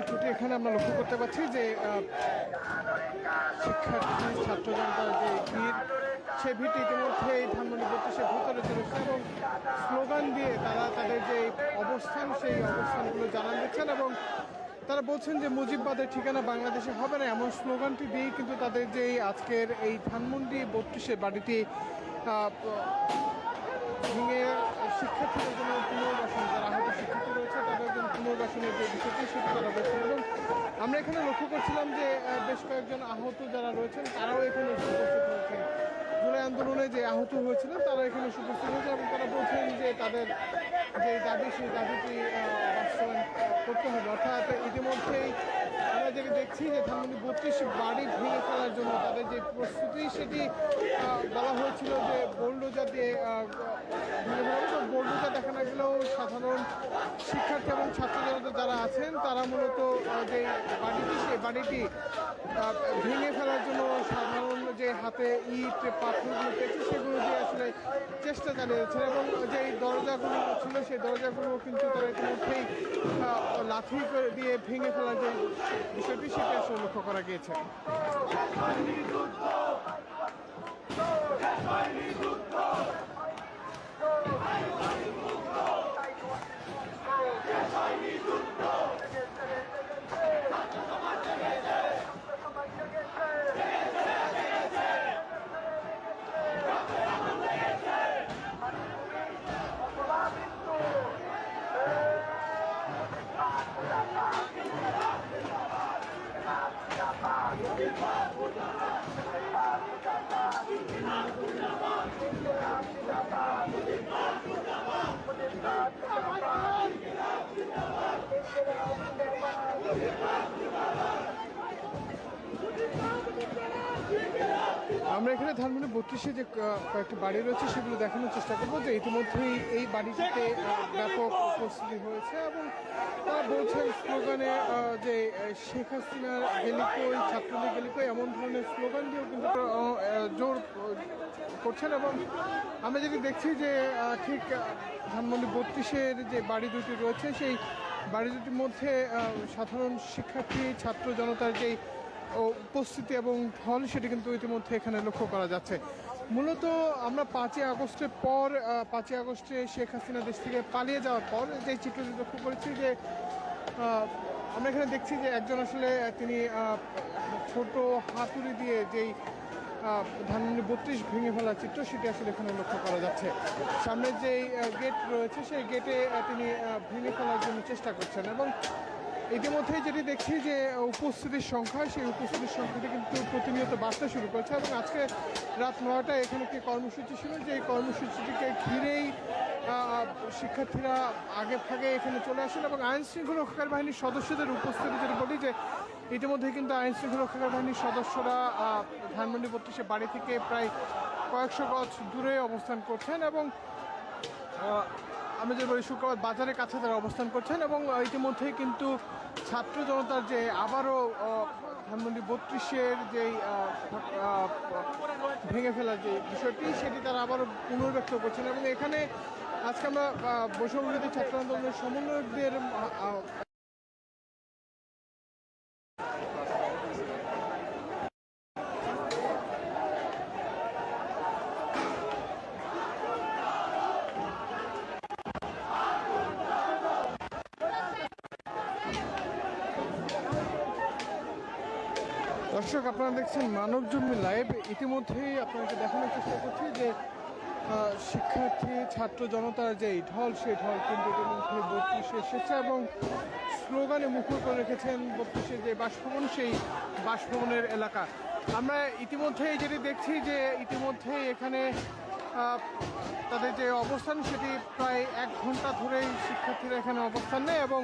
চিত্রটি এখানে আমরা লক্ষ্য করতে পারছি যে শিক্ষার্থী ছাত্র জনতার যে ভিড় সে ভিড়টি ইতিমধ্যে এই ধানমন্ডি বত্রিশের ভিতরে চলেছে এবং স্লোগান দিয়ে তারা তাদের যে অবস্থান, সেই অবস্থানগুলো জানান দিচ্ছেন এবং তারা বলছেন যে মুজিববাদের ঠিকানা বাংলাদেশে হবে না এমন স্লোগানটি দিয়েই কিন্তু তাদের যে আজকের এই ধানমন্ডি বত্রিশের বাড়িটি ভেঙে শিক্ষার্থীদের জন্য পুনর্বাসন যারা আহত শিক্ষার্থী রয়েছে পুনর্বাসনের যে বিষয়টি, সেটি তারা বলছেন এবং আমরা এখানে লক্ষ্য করছিলাম যে বেশ কয়েকজন আহত যারা রয়েছেন, তারাও এখানে উপস্থিত হয়েছেন জুলাই আন্দোলনে যে আহত হয়েছিলেন তারা এখানে উপস্থিত হয়েছে এবং তারা বলছেন যে তাদের যে দাবি, সেই দাবিটি বাস্তবায়ন করতে হবে। অর্থাৎ ইতিমধ্যেই যেটি দেখছি যে ধানমন্ডি বত্রিশ বাড়ি ভেঙে ফেলার জন্য তাদের যে প্রস্তুতি, সেটি বলা হয়েছিল যে বোল্ডোজার দিয়ে বোল্ডোজার দেখা না গেলেও সাধারণ শিক্ষার্থী এবং ছাত্র যারা আছেন, তারা মূলত যে বাড়িটি, সেই বাড়িটি ভেঙে ফেলার জন্য সাধারণ যে হাতে ইট, পাথরগুলো পেয়েছে, সেগুলো দিয়ে আসলে চেষ্টা চালিয়েছেন এবং যে দরজাগুলো ছিল, সেই দরজাগুলো কিন্তু তারা ইতিমধ্যেই লাঠি দিয়ে ভেঙে ফেলার যে বিষয়টি, সেটি আসলে লক্ষ্য করা গিয়েছে। আমরা এখানে ধানমন্ডি বত্রিশে যে কয়েকটি বাড়ি রয়েছে সেগুলো দেখানোর চেষ্টা করব যে ইতিমধ্যেই এই বাড়িটিতে ব্যাপক উপস্থিতি হয়েছে এবং তারা বলছেন স্লোগানে যে শেখ হাসিনার গেলিকই ছাত্রলীগ গেলিকই এমন ধরনের স্লোগান দিয়েও কিন্তু জোর করছেন এবং আমরা যদি দেখছি যে ঠিক ধানমন্ডি বত্রিশের যে বাড়ি দুটি রয়েছে সেই বাড়ি দুটির মধ্যে সাধারণ শিক্ষার্থী, ছাত্র জনতার যেই উপস্থিতি এবং ঢল, সেটি কিন্তু ইতিমধ্যে এখানে লক্ষ্য করা যাচ্ছে। মূলত আমরা পাঁচই আগস্টের পর পাঁচই আগস্টে শেখ হাসিনা দেশ থেকে পালিয়ে যাওয়ার পর যে চিত্রটি লক্ষ্য করেছি যে আমরা এখানে দেখছি যে একজন আসলে তিনি ছোট হাতুড়ি দিয়ে যেই ধানমন্ডি বত্রিশ ভেঙে ফেলার চিত্র, সেটি আসলে এখানে লক্ষ্য করা যাচ্ছে। সামনে যেই গেট রয়েছে, সেই গেটে তিনি ভেঙে ফেলার জন্য চেষ্টা করছেন এবং ইতিমধ্যে যেটি দেখছি যে উপস্থিতির সংখ্যা, সেই উপস্থিতির সংখ্যাটি কিন্তু প্রতিনিয়ত বাড়তে শুরু করেছে এবং আজকে রাত নয়টায় এখানে একটি কর্মসূচি ছিল যে এই কর্মসূচিটিকে ঘিরেই শিক্ষার্থীরা আগে ভাগে এখানে চলে আসেন এবং আইন শৃঙ্খলা রক্ষাকারী বাহিনীর সদস্যদের উপস্থিতি যদি বলি যে ইতিমধ্যে কিন্তু আইন শৃঙ্খলা রক্ষাকারী বাহিনীর সদস্যরা ধানমন্ডি বত্রিশে বাড়ি থেকে প্রায় কয়েকশো গজ দূরে অবস্থান করছেন এবং আমি যে বলি শুক্রবার বাজারের কাছে তারা অবস্থান করছেন এবং ইতিমধ্যেই কিন্তু ছাত্র জনতার যে আবারও ধানমন্ডি বত্রিশের আহ, ভেঙে ফেলার যে বিষয়টি সেটি তারা আবারও পুনর্ব্যক্ত করছেন এবং এখানে আজকে আমরা বৈষম্যবিরোধী ছাত্র আন্দোলনের সমন্বয়কদের দর্শক, আপনারা দেখছেন মানব জন্মী লাইভ। ইতিমধ্যেই আপনাকে দেখানোর চেষ্টা করছি যে শিক্ষার্থী, ছাত্র জনতার যে ঢল, সেই ঢল কিন্তু ইতিমধ্যে বত্রিশে এসেছে এবং স্লোগানে মুখর করে রেখেছেন বত্রিশে যে বাসভবন, সেই বাসভবনের এলাকা। আমরা ইতিমধ্যেই যেটি দেখছি যে, ইতিমধ্যেই এখানে তাদের যে অবস্থান সেটি প্রায় এক ঘণ্টা ধরেই শিক্ষার্থীরা এখানে অবস্থান নেয় এবং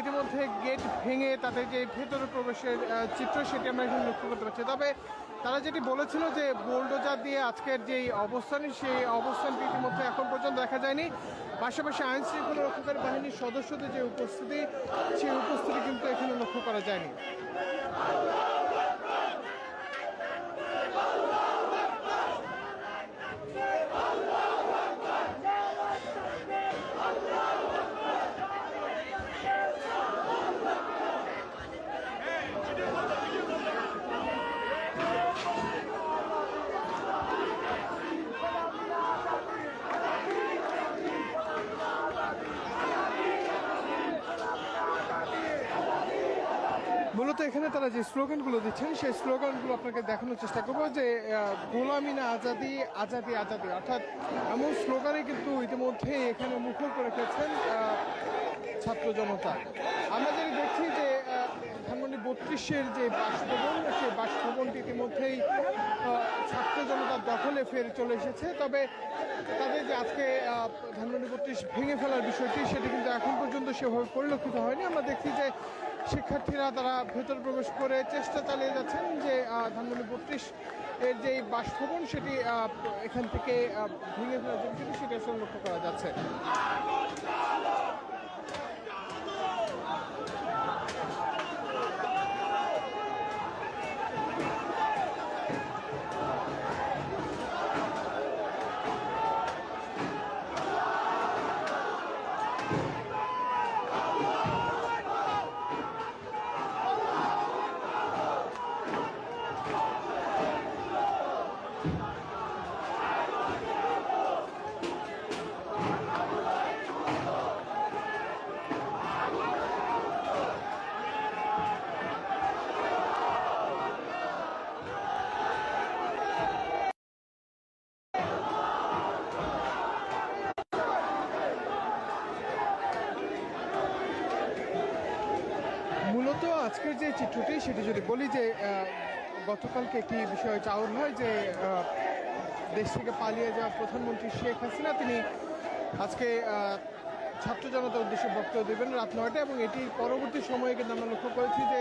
ইতিমধ্যে গেট ভেঙে তাদের যে ভেতরে প্রবেশের চিত্র সেটি আমরা এখানে লক্ষ্য করতে পারছি। তবে তারা যেটি বলেছিল যে বোল্ডোজার দিয়ে আজকের যেই অবস্থান সেই অবস্থানটি ইতিমধ্যে এখন পর্যন্ত দেখা যায়নি। পাশাপাশি আইন শৃঙ্খলা রক্ষাকারী বাহিনীর সদস্যদের যে উপস্থিতি, সেই উপস্থিতি কিন্তু এখানে লক্ষ্য করা যায়নি। মূলত এখানে তারা যে স্লোগানগুলো দিচ্ছেন সেই স্লোগানগুলো আপনাকে দেখানোর চেষ্টা করব যে গোলামি না আজাদি আজাদি আজাদি। অর্থাৎ এমন স্লোগানে কিন্তু ইতিমধ্যে এখানে মুখর করে আহ, ছাত্র জনতা। আমরা দেখছি যে ধানমন্ডি বত্রিশের যে বাসভবন সেই বাসভবনটি ইতিমধ্যেই ছাত্র জনতার দখলে ফের চলে এসেছে। তবে তাদের যে আজকে ধানমন্ডি বত্রিশ ভেঙে ফেলার বিষয়টি সেটি কিন্তু এখন পর্যন্ত সেভাবে পরিলক্ষিত হয়নি। আমরা দেখছি যে শিক্ষার্থীরা তারা ভেতর প্রবেশ করে চেষ্টা চালিয়ে যাচ্ছেন যে ধানমন্ডি বত্রিশ এর যে বাসভবন সেটি এখান থেকে ভেঙে ফেলার জন্য সেটি আসলে লক্ষ্য করা যাচ্ছে মূলত আজকের যে চিত্রটি সেটি যদি বলি যে গতকালকে একটি বিষয় চাউর হয় যে দেশ থেকে পালিয়ে যাওয়া প্রধানমন্ত্রী শেখ হাসিনা, তিনি আজকে ছাত্র জনতার উদ্দেশ্যে বক্তব্য দেবেন রাত নয়টা, এবং এটি পরবর্তী সময়ে কিন্তু আমরা লক্ষ্য করেছি যে,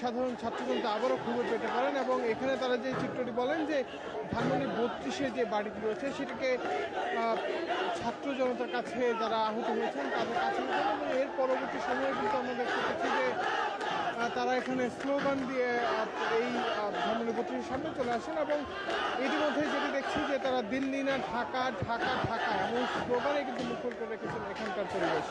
সাধারণ ছাত্র জনতা আবারও খবর পেতে পারেন, এবং এখানে তারা যে চিত্রটি বলেন যে, ধানমন্ডি বত্রিশে যে বাড়িটি রয়েছে, সেটিকে ছাত্র জনতার কাছে যারা আহত হয়েছেন, তাদের কাছে এবং এর পরবর্তী সময়ে কিন্তু আমরা দেখতে পাচ্ছি যে তারা এখানে স্লোগান দিয়ে এই ধর্মনিপত্রীর সামনে চলে আসেন এবং ইতিমধ্যে যেটি দেখছি যে তারা দিল্লি না, ঢাকা ঢাকা ঢাকা এমন স্লোগানে কিন্তু মুখর করে রেখেছেন এখানকার পরিবেশ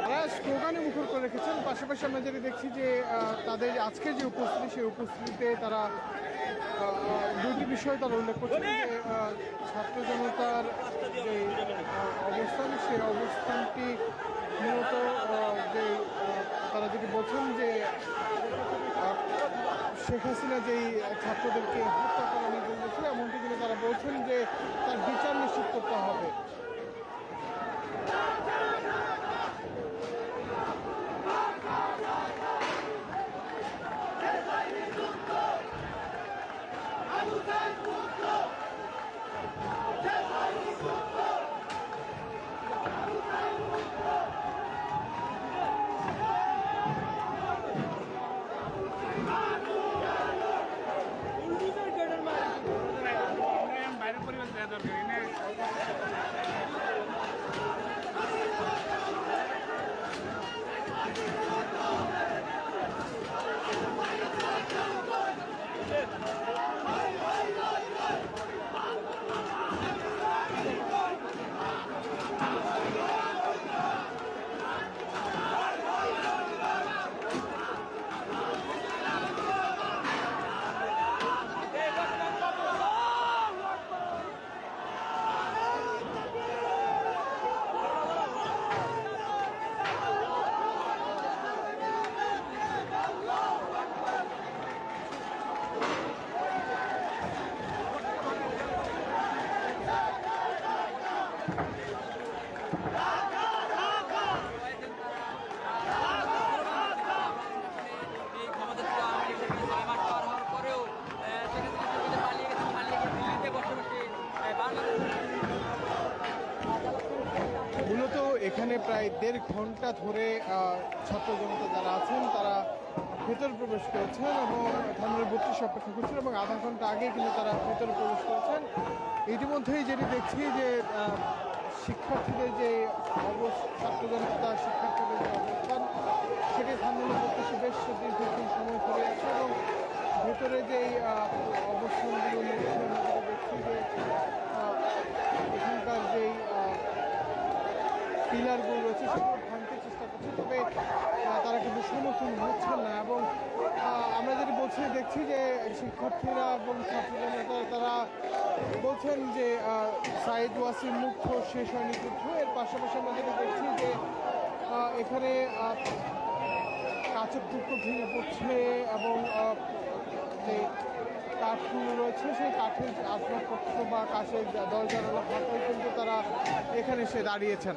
তারা স্লোগানে মুখর করে রেখেছেন পাশাপাশি আমরা যেটা দেখছি যে তাদের আজকে যে উপস্থিতি, সেই উপস্থিতিতে তারা দুটি বিষয় তারা উল্লেখ করছেন যে ছাত্র জনতার যে অবস্থান সেই অবস্থানটি মূলত যে তারা যেটি বলছেন যে শেখ হাসিনা যেই ছাত্রদেরকে হত্যা করার নির্দেশ দিয়েছিল এমনটি কিন্তু তারা বলছেন যে, তার বিচার নিশ্চিত করতে হবে। প্রায় দেড় ঘণ্টা ধরে ছাত্র জনতা যারা আছেন, তারা ভেতরে প্রবেশ করেছেন এবং ধানের বত্রিশ অপেক্ষা করছেন এবং আধা ঘণ্টা আগে কিন্তু তারা ভেতরে প্রবেশ করেছেন। ইতিমধ্যেই যেটি দেখছি যে শিক্ষার্থীদের যে অবস্থা ছাত্র জনতা, শিক্ষার্থীদের যে অবস্থান, সেটি ধানের বত্রিশে বেশ দীর্ঘক্ষণ সময় ধরে আছে এবং ভেতরে যে অবস্থানগুলো দেখছি যে এখানকার যেই পিলারগুলো রয়েছে, সেগুলো ভাঙতে চেষ্টা করছে। তবে তারা কিন্তু সমর্থন হচ্ছেন না এবং আমরা যেটি বলছি, দেখছি যে শিক্ষার্থীরা এবং ছাত্রজনতা তারা বলছেন যে সাইদ ওয়াসিম মুখ্য শেষ হয়নি যুদ্ধ এর পাশাপাশি আমরা যেটি দেখছি যে এখানে কাঁচের টুকরো ভেঙে পড়ছে এবং যে কাঠগুলো রয়েছে, সেই কাঠের আসবাবপত্র বা কাঠের দরজা হাতে কিন্তু তারা এখানে এসে দাঁড়িয়েছেন।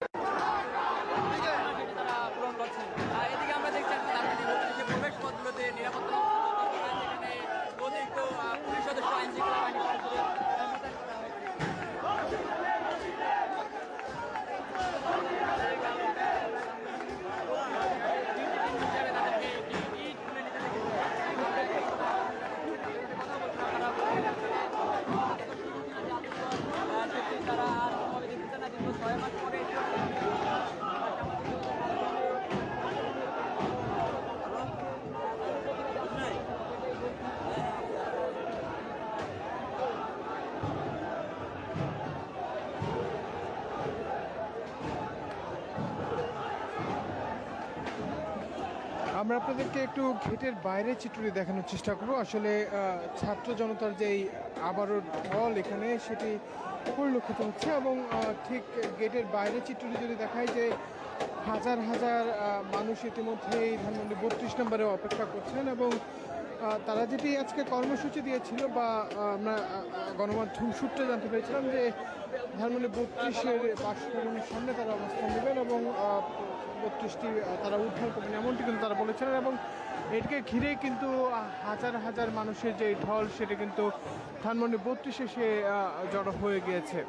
আমরা আপনাদেরকে একটু গেটের বাইরে চিত্রটি দেখানোর চেষ্টা করব। আসলে ছাত্র জনতার যেই আবারও ঢল এখানে, সেটি পরিলক্ষিত হচ্ছে এবং ঠিক গেটের বাইরে চিত্রটি যদি দেখায় যে হাজার হাজার মানুষ ইতিমধ্যেই ধানমন্ডি বত্রিশ নম্বরে অপেক্ষা করছেন এবং তারা যেটি আজকে কর্মসূচি দিয়েছিল বা আমরা গণমাধ্যম সূত্রে জানতে পেরেছিলাম যে ধানমন্ডি বত্রিশের বাসভবনের সামনে তারা অবস্থান নেবেন এবং বত্রিশটি তারা উদ্ধার করবেন, এমনটি কিন্তু তারা বলেছিলেন এবং এটিকে ঘিরে কিন্তু হাজার হাজার মানুষের যে ঢল, সেটা কিন্তু ধানমন্ডি বত্রিশে সে জড়ো হয়ে গিয়েছে।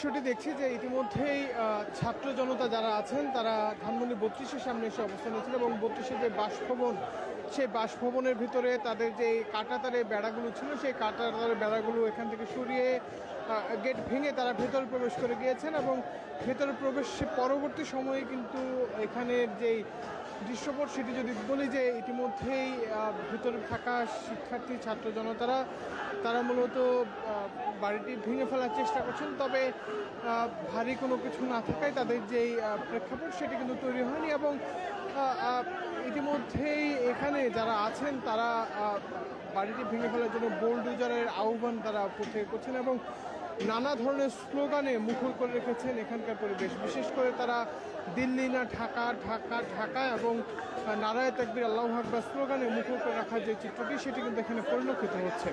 দৃশ্যটি দেখছি যে ইতিমধ্যেই ছাত্র জনতা যারা আছেন, তারা ধানমন্ডি বত্রিশের সামনে এসে অবস্থান নিয়েছেন এবং বত্রিশের যে বাসভবন, সেই বাসভবনের ভিতরে তাদের যে কাঁটাতারের বেড়াগুলো ছিল, সেই কাঁটাতারের বেড়াগুলো এখান থেকে সরিয়ে গেট ভেঙে তারা ভেতরে প্রবেশ করে গিয়েছেন এবং ভেতরে প্রবেশ পরবর্তী সময়ে কিন্তু এখানের যেই দৃশ্যপট সেটি যদি বলি যে ইতিমধ্যেই ভেতরে থাকা শিক্ষার্থী, ছাত্র জনতারা, তারা মূলত বাড়িটি ভেঙে ফেলার চেষ্টা করছেন। তবে ভারী কোনো কিছু না থাকায় তাদের যেই প্রেক্ষাপট সেটি কিন্তু তৈরি হয়নি এবং ইতিমধ্যেই এখানে যারা আছেন, তারা বাড়িটি ভেঙে ফেলার জন্য বোল্ডোজারের আহ্বান তারা করছেন এবং নানা ধরনের স্লোগানে মুখর করে রেখেছেন এখানকার পরিবেশ। বিশেষ করে তারা দিল্লি না, ঢাকা ঢাকা ঢাকা এবং নারায় তাকবির, আল্লাহ আকবর স্লোগানে মুখর করে রাখার যে চিত্রটি, সেটি কিন্তু এখানে পরিলক্ষিত হচ্ছে।